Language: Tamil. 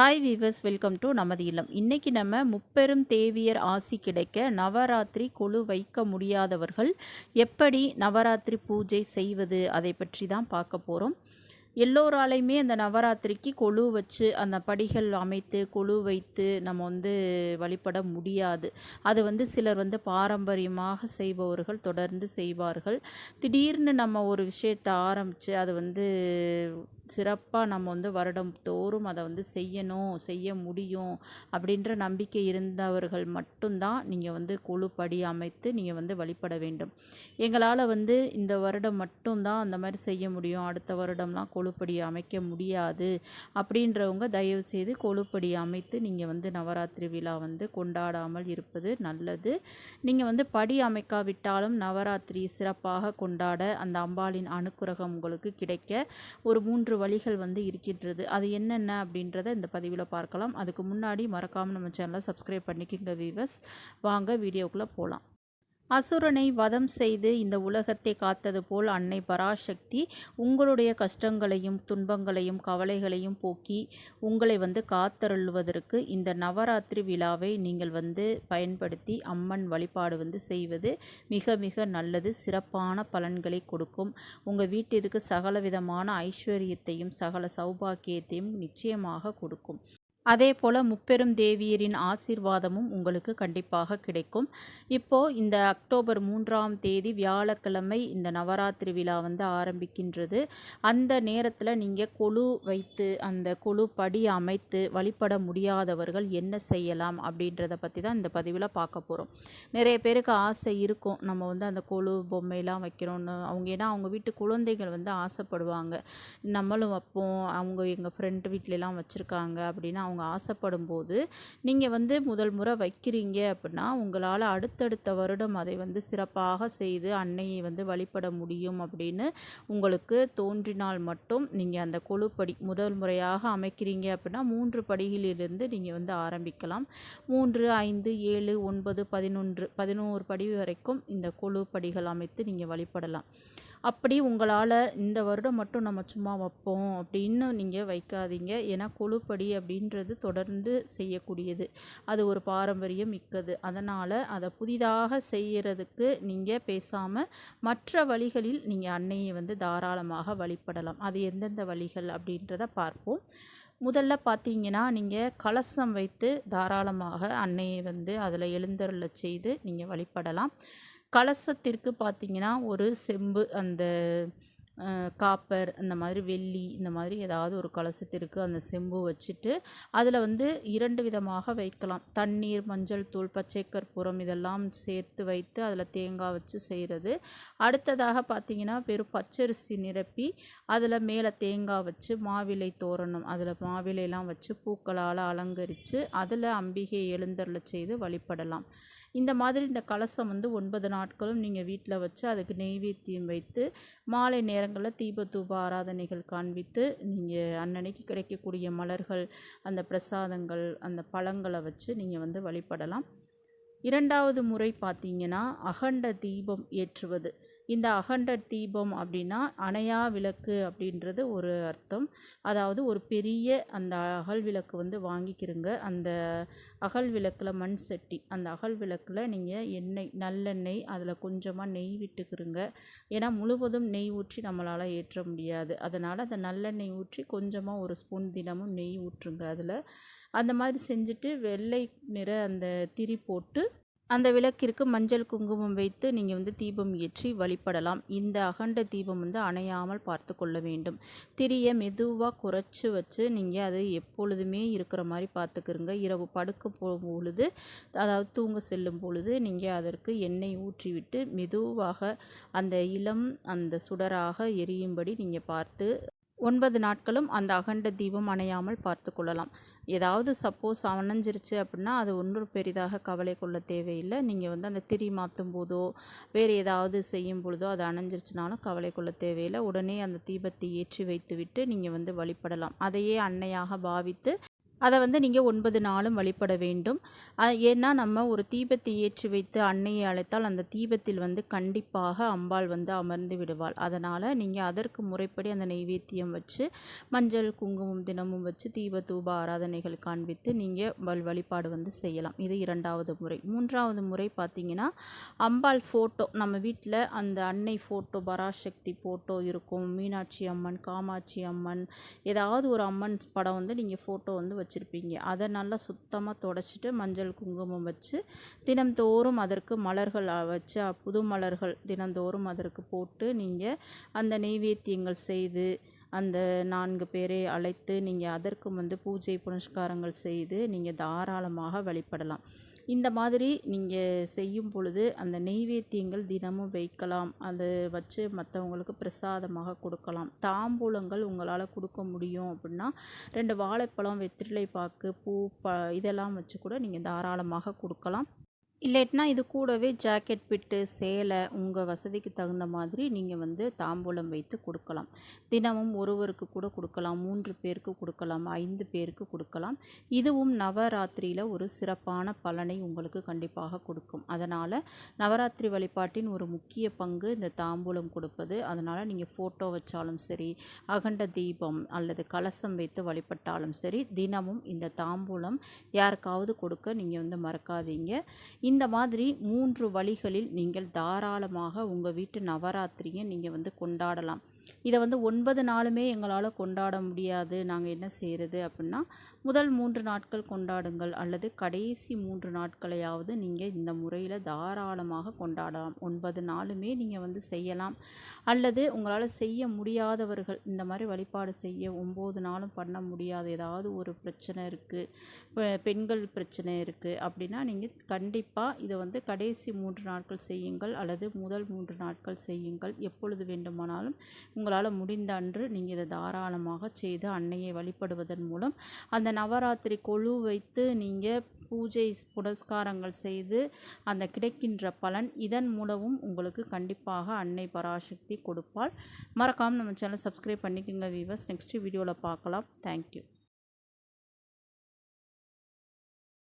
ஹாய் வீவர்ஸ் வெல்கம் டு நமது இல்லம். இன்றைக்கி நம்ம முப்பெரும் தேவியர் ஆசி கிடைக்க நவராத்திரி கொழு வைக்க முடியாதவர்கள் எப்படி நவராத்திரி பூஜை செய்வது அதை பற்றி தான் பார்க்க போகிறோம் எல்லோராலையுமே அந்த நவராத்திரிக்கு கொழு வச்சு அந்த படிகள் அமைத்து கொழு வைத்து நம்ம வந்து வழிபட முடியாது. அது வந்து சிலர் வந்து பாரம்பரியமாக செய்பவர்கள் தொடர்ந்து செய்வார்கள். திடீர்னு நம்ம ஒரு விஷயத்தை ஆரம்பித்து அது வந்து சிறப்பாக நம்ம வந்து வருடம் தோறும் அதை வந்து செய்யணும் செய்ய முடியும் அப்படின்ற நம்பிக்கை இருந்தவர்கள் மட்டும்தான் நீங்கள் வந்து குழுப்படி அமைத்து நீங்கள் வந்து வழிபட வேண்டும். எங்களால் வந்து இந்த வருடம் மட்டும்தான் அந்த மாதிரி செய்ய முடியும் அடுத்த வருடம்லாம் கொழுப்படி அமைக்க முடியாது அப்படின்றவங்க தயவு செய்து கொழுப்படி அமைத்து நீங்கள் வந்து நவராத்திரி விழா வந்து கொண்டாடாமல் இருப்பது நல்லது. நீங்கள் வந்து படி அமைக்காவிட்டாலும் நவராத்திரி சிறப்பாக கொண்டாட அந்த அம்பாளின் அனுக்கிரகம் உங்களுக்கு கிடைக்க ஒரு மூன்று வழிகள் வந்து இருக்கின்றது. அது என்னென்ன அப்படின்றத இந்த பதிவில் பார்க்கலாம். அதுக்கு முன்னாடி மறக்காமல் நம்ம சேனலை சப்ஸ்கிரைப் பண்ணிக்கிங்க வீவர்ஸ் வாங்க வீடியோக்குள்ளே போகலாம் அசுரனை வதம் செய்து இந்த உலகத்தை காத்தது போல் அன்னை பராசக்தி உங்களுடைய கஷ்டங்களையும் துன்பங்களையும் கவலைகளையும் போக்கி உங்களை வந்து காத்தருள்வதற்கு இந்த நவராத்திரி விழாவை நீங்கள் வந்து பயன்படுத்தி அம்மன் வழிபாடு வந்து செய்வது மிக மிக நல்லது சிறப்பான பலன்களை கொடுக்கும். உங்கள் வீட்டிற்கு சகல விதமான ஐஸ்வர்யத்தையும் சகல சௌபாக்கியத்தையும் நிச்சயமாக கொடுக்கும். அதே போல் முப்பெரும் தேவியரின் ஆசீர்வாதமும் உங்களுக்கு கண்டிப்பாக கிடைக்கும். இப்போது இந்த அக்டோபர் மூன்றாம் தேதி வியாழக்கிழமை இந்த நவராத்திரி விழா வந்து ஆரம்பிக்கின்றது. அந்த நேரத்தில் நீங்கள் கொழு வைத்து அந்த கொழு படி அமைத்து வழிபட முடியாதவர்கள் என்ன செய்யலாம் அப்படின்றத பற்றி தான் இந்த பதிவில் பார்க்க போகிறோம் நிறைய பேருக்கு ஆசை இருக்கும். நம்ம வந்து அந்த கொழு பொம்மையெல்லாம் வைக்கிறோன்னு அவங்க ஏன்னா அவங்க வீட்டு குழந்தைகள் வந்து ஆசைப்படுவாங்க. நம்மளும் வைப்போம். அவங்க எங்கள் ஃப்ரெண்டு வீட்டிலலாம் வச்சுருக்காங்க அப்படின்னா அவங்க ஆசைப்படும் போது நீங்கள் வந்து முதல் முறை வைக்கிறீங்க அப்படின்னா உங்களால் அடுத்தடுத்த வருடம் அதை வந்து சிறப்பாக செய்து அன்னையை வந்து வழிபட முடியும் அப்படின்னு உங்களுக்கு தோன்றினால் மட்டும் நீங்கள் அந்த கொழுப்படி முதல் முறையாக அமைக்கிறீங்க அப்படின்னா மூன்று படிகளிலிருந்து நீங்கள் வந்து ஆரம்பிக்கலாம். மூன்று ஐந்து ஏழு ஒன்பது பதினொன்று பதினோரு படி வரைக்கும் இந்த குழு படிகள் அமைத்து நீங்கள் வழிபடலாம். அப்படி உங்களால் இந்த வருடம் மட்டும் நம்ம சும்மா வைப்போம் அப்படின்னு நீங்கள் வைக்காதீங்க. ஏன்னா கொழுப்படி அப்படின்றது தொடர்ந்து செய்யக்கூடியது. அது ஒரு பாரம்பரியம் மிக்கது. அதனால் அதை புதிதாக செய்கிறதுக்கு நீங்கள் பேசாமல் மற்ற வழிகளில் நீங்கள் அன்னையை வந்து தாராளமாக வழிபடலாம். அது எந்தெந்த வழிகள் அப்படின்றத பார்ப்போம். முதல்ல பார்த்தீங்கன்னா நீங்கள் கலசம் வைத்து தாராளமாக அன்னையை வந்து அதில் எழுந்தருள செய்து நீங்கள் வழிபடலாம். கலசத்திற்கு பார்த்திங்கன்னா ஒரு செம்பு அந்த காப்பர் அந்த மாதிரி வெள்ளி இந்த மாதிரி ஏதாவது ஒரு கலசத்திற்கு அந்த செம்பு வச்சுட்டு அதில் வந்து இரண்டு விதமாக வைக்கலாம். தண்ணீர் மஞ்சள் தூள் பச்சை கற்பூரம் இதெல்லாம் சேர்த்து வைத்து அதில் தேங்காய் வச்சு செய்கிறது அடுத்ததாக பார்த்திங்கன்னா வெறும் பச்சரிசி நிரப்பி அதில் மேலே தேங்காய் வச்சு மாவிலை தோரணம் அதில் மாவிலையெல்லாம் வச்சு பூக்களால் அலங்கரித்து அதில் அம்பிகை எழுந்தருளை செய்து வழிபடலாம். இந்த மாதிரி இந்த கலசம் வந்து ஒன்பது நாட்களும் நீங்கள் வீட்டில் வச்சு அதுக்கு நெய்வேத்தியம் வைத்து மாலை நேரங்களில் தீப தூப ஆராதனைகள் காண்பித்து நீங்கள் அன்னன்னைக்கு கிடைக்கக்கூடிய மலர்கள் அந்த பிரசாதங்கள் அந்த பழங்களை வச்சு நீங்கள் வந்து வழிபடலாம். இரண்டாவது முறை பார்த்தீங்கன்னா அகண்ட தீபம் ஏற்றுவது. இந்த அகண்ட தீபம் அப்படின்னா அணையா விளக்கு அப்படின்றது ஒரு அர்த்தம். அதாவது ஒரு பெரிய அந்த அகல் விளக்கு வந்து வாங்கிக்கிறங்க. அந்த அகல் விளக்கில் மண் சட்டி. அந்த அகல் விளக்கில் நீங்கள் எண்ணெய் நல்லெண்ணெய் அதில் கொஞ்சமாக நெய் விட்டுக்கிறங்க. ஏன்னா முழுவதும் நெய் ஊற்றி நம்மளால் ஏற்ற முடியாது. அதனால் அந்த நல்லெண்ணெய் ஊற்றி கொஞ்சமாக ஒரு ஸ்பூன் தினமும் நெய் ஊற்றுங்க அதில். அந்த மாதிரி செஞ்சுட்டு வெள்ளை நிற அந்த திரி போட்டு அந்த விளக்கிற்கு மஞ்சள் குங்குமம் வைத்து நீங்கள் வந்து தீபம் ஏற்றி வழிபடலாம். இந்த அகண்ட தீபம் வந்து அணையாமல் பார்த்து கொள்ள வேண்டும். திரியை மெதுவாக குறைச்சி வச்சு நீங்கள் அது எப்பொழுதுமே இருக்கிற மாதிரி பார்த்துக்கிறங்க இரவு படுக்க பொழுது அதாவது தூங்க செல்லும் பொழுது நீங்கள் அதற்கு எண்ணெய் ஊற்றிவிட்டு மெதுவாக அந்த இளம் அந்த சுடராக எரியும்படி நீங்கள் பார்த்து ஒன்பது நாட்களும் அந்த அகண்ட தீபம் அணையாமல் பார்த்து கொள்ளலாம். ஏதாவது சப்போஸ் அணைஞ்சிருச்சு அப்படின்னா அது ஒன்றும் பெரிதாக கவலை கொள்ள தேவையில்லை. நீங்கள் வந்து அந்த திரி மாற்றும் போதோ வேறு ஏதாவது செய்யும் பொழுதோ அது அணைஞ்சிருச்சுனாலும் கவலை கொள்ள தேவையில்லை. உடனே அந்த தீபத்தை ஏற்றி வைத்துவிட்டு நீங்கள் வந்து வழிபடலாம். அதையே அன்னையாக பாவித்து அதை வந்து நீங்கள் ஒன்பது நாளும் வழிபட வேண்டும். ஏன்னா நம்ம ஒரு தீபத்தை ஏற்றி வைத்து அன்னையை அழைத்தால் அந்த தீபத்தில் வந்து கண்டிப்பாக அம்பாள் வந்து அமர்ந்து விடுவாள். அதனால் நீங்கள் அதற்கு முறைப்படி அந்த நைவேத்தியம் வச்சு மஞ்சள் குங்குமம் தினமும் வச்சு தீப தூப ஆராதனைகள் காண்பித்து நீங்கள் வல் வழிபாடு வந்து செய்யலாம். இது இரண்டாவது முறை. மூன்றாவது முறை பார்த்தீங்கன்னா அம்பாள் ஃபோட்டோ நம்ம வீட்டில் அந்த அன்னை ஃபோட்டோ பராசக்தி ஃபோட்டோ இருக்கும். மீனாட்சி அம்மன் காமாட்சி அம்மன் ஏதாவது ஒரு அம்மன் படம் வந்து நீங்கள் ஃபோட்டோ வந்து வச்சுருப்பீங்க. அதை நல்லா சுத்தமாக தொடச்சிட்டு மஞ்சள் குங்குமம் வச்சு தினம்தோறும் அதற்கு மலர்கள் வச்சு புது மலர்கள் தினந்தோறும் அதற்கு போட்டு நீங்கள் அந்த நெய்வேத்தியங்கள் செய்து அந்த நான்கு பேரை அழைத்து நீங்கள் அதற்கும் வந்து பூஜை புனஸ்காரங்கள் செய்து நீங்கள் தாராளமாக வழிபடலாம். இந்த மாதிரி நீங்கள் செய்யும் பொழுது அந்த நெய்வேத்தியங்கள் தினமும் வைக்கலாம். அதை வச்சு மற்றவங்களுக்கு பிரசாதமாக கொடுக்கலாம். தாம்பூலங்கள் உங்களால் கொடுக்க முடியும் அப்படின்னா ரெண்டு வாழைப்பழம் வெற்றிலை பாக்கு பூ ப இதெல்லாம் வச்சு கூட நீங்கள் தாராளமாக கொடுக்கலாம். இல்லாட்டினா இது கூடவே ஜாக்கெட் பிட்டு சேலை உங்கள் வசதிக்கு தகுந்த மாதிரி நீங்கள் வந்து தாம்பூலம் வைத்து கொடுக்கலாம். தினமும் ஒருவருக்கு கூட கொடுக்கலாம் மூன்று பேருக்கு கொடுக்கலாம் ஐந்து பேருக்கு கொடுக்கலாம். இதுவும் நவராத்திரியில் ஒரு சிறப்பான பலனை உங்களுக்கு கண்டிப்பாக கொடுக்கும். அதனால் நவராத்திரி வழிபாட்டின் ஒரு முக்கிய பங்கு இந்த தாம்பூலம் கொடுப்பது. அதனால் நீங்கள் ஃபோட்டோ வச்சாலும் சரி அகண்ட தீபம் அல்லது கலசம் வைத்து வழிபட்டாலும் சரி தினமும் இந்த தாம்பூலம் யாருக்காவது கொடுக்க நீங்கள் வந்து மறக்காதீங்க. இந்த மாதிரி மூன்று வழிகளில் நீங்கள் தாராளமாக உங்கள் வீட்டு நவராத்திரியை நீங்கள் வந்து கொண்டாடலாம். இதை வந்து ஒன்பது நாளுமே எங்களால் கொண்டாட முடியாது. நாங்கள் என்ன செய்கிறது அப்படின்னா முதல் மூன்று நாட்கள் கொண்டாடுங்கள் அல்லது கடைசி மூன்று நாட்களையாவது நீங்கள் இந்த முறையில் தாராளமாக கொண்டாடலாம். ஒன்பது நாளுமே நீங்கள் வந்து செய்யலாம். அல்லது உங்களால் செய்ய முடியாதவர்கள் இந்த மாதிரி வழிபாடு செய்ய ஒம்பது நாளும் பண்ண முடியாது. ஏதாவது ஒரு பிரச்சனை இருக்குது பெண்கள் பிரச்சனை இருக்குது அப்படின்னா நீங்கள் கண்டிப்பாக இதை வந்து கடைசி மூன்று நாட்கள் செய்யுங்கள் அல்லது முதல் மூன்று நாட்கள் செய்யுங்கள். எப்பொழுது வேண்டுமானாலும் உங்களால் முடிந்த அன்று நீங்கள் இதை தாராளமாக செய்து அன்னையை வழிபடுவதன் மூலம் அந்த நவராத்திரி கொழு வைத்து நீங்கள் பூஜை புனஸ்காரங்கள் செய்து அந்த கிடைக்கின்ற பலன் இதன் மூலமும் உங்களுக்கு கண்டிப்பாக அன்னை பராசக்தி கொடுப்பாள். மறக்காமல் நம்ம சேனல் சப்ஸ்கிரைப் பண்ணிக்கோங்க வீவர்ஸ் நெக்ஸ்ட் வீடியோவில் பார்க்கலாம். Thank you